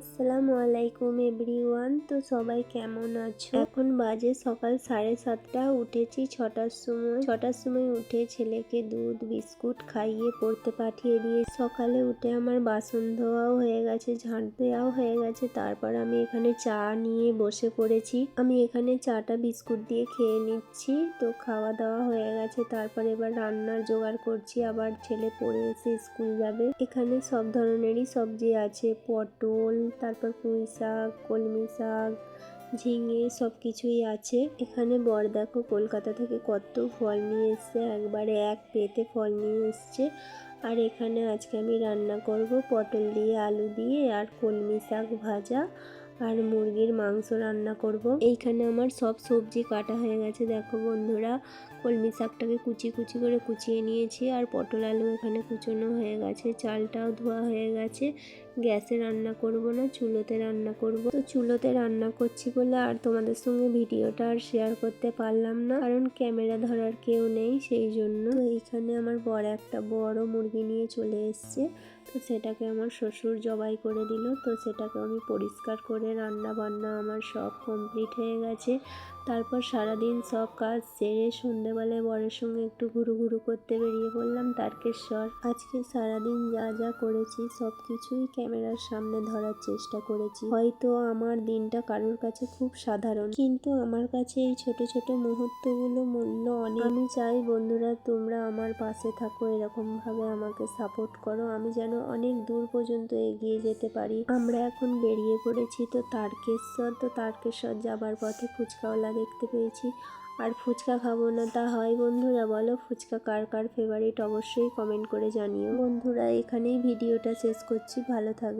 আসসালামু আলাইকুম এভরিওয়ান। তো সবাই কেমন আছো? এখন বাজে সকাল সাড়ে সাতটা, উঠেছি ছটার সময়। ছটার সময় উঠে ছেলেকে দুধ, বিস্কুট খাইয়ে পড়তে পাঠিয়ে দিয়ে সকালে উঠে আমার বাসন ধোয়াও হয়ে গেছে, ঝাঁট দেওয়াও হয়ে গেছে। তারপর আমি এখানে চা নিয়ে বসে পড়েছি। আমি এখানে চাটা বিস্কুট দিয়ে খেয়ে নিচ্ছি। তো খাওয়া দাওয়া হয়ে গেছে। তারপর এবার রান্নার জোগাড় করছি। আবার ছেলে পড়ে এসে স্কুল যাবে। এখানে সব ধরনেরই সবজি আছে। পটল তারপর পুঁই শাক, কলমি শাক, ঝিঙে সব কিছুই আছে। এখানে বর দেখো কলকাতা থেকে কত ফল নিয়ে এসছে, একবারে এক পেতে ফল নিয়ে এসছে। আর এখানে আজকে আমি রান্না করব পটল দিয়ে আলু দিয়ে আর কলমি শাক ভাজা আর মুরগির মাংস রান্না করব। এইখানে আমার সব সবজি কাটা হয়ে গেছে, দেখো বন্ধুরা। কলমি শাকটাকে কুচি কুচি করে কুচিয়ে নিয়েছি আর পটল আলু এখানে কুচোনো হয়ে গেছে, চালটাও ধোয়া হয়ে গেছে। গ্যাসে রান্না করব না, চুলোতে রান্না করব। তো চুলোতে রান্না করছি বলে আর তোমাদের সঙ্গে ভিডিওটা আর শেয়ার করতে পারলাম না। কারণ ক্যামেরা ধরার কেউ নেই, সেই জন্য। এইখানে আমার বড় একটা বড় মুরগি নিয়ে চলে এসছে। তো সেটাকে আমার শ্বশুর জবাই করে দিল। তো সেটাকে আমি পরিষ্কার করে রান্না বান্না আমার সব কমপ্লিট হয়ে গেছে। তারপর সারাদিন সব কাজ সেরে সন্ধেবেলায় বরের সঙ্গে একটু ঘুরু ঘুরু করতে বেরিয়ে পড়লাম। তারকেশ্বর। আজকে সারাদিন যা যা করেছি সব কিছুই ক্যামেরার সামনে ধরার চেষ্টা করেছি। হয়তো আমার দিনটা কারোর কাছে খুব সাধারণ। কিন্তু আমার কাছে এই ছোট ছোট মুহূর্তগুলো মূল্য অনেক। আমি চাই, বন্ধুরা, তোমরা আমার পাশে থাকো এরকম ভাবে আমাকে সাপোর্ট করো। আমি যেন অনেক দূর পর্যন্ত এগিয়ে যেতে পারি। আমরা এখন বেরিয়ে পড়েছি তো তারকেশ্বর। তো তারকেশ্বর যাবার পথে ফুচকাওয়ালা দেখতে পেয়েছি। আর ফুচকা খাব না, তা হয় বন্ধুরা? বলো, ফুচকা কার কার ফেভারিট অবশ্যই কমেন্ট করে জানিও। বন্ধুরা, এখানেই ভিডিওটা শেষ করছি। ভালো থাকবে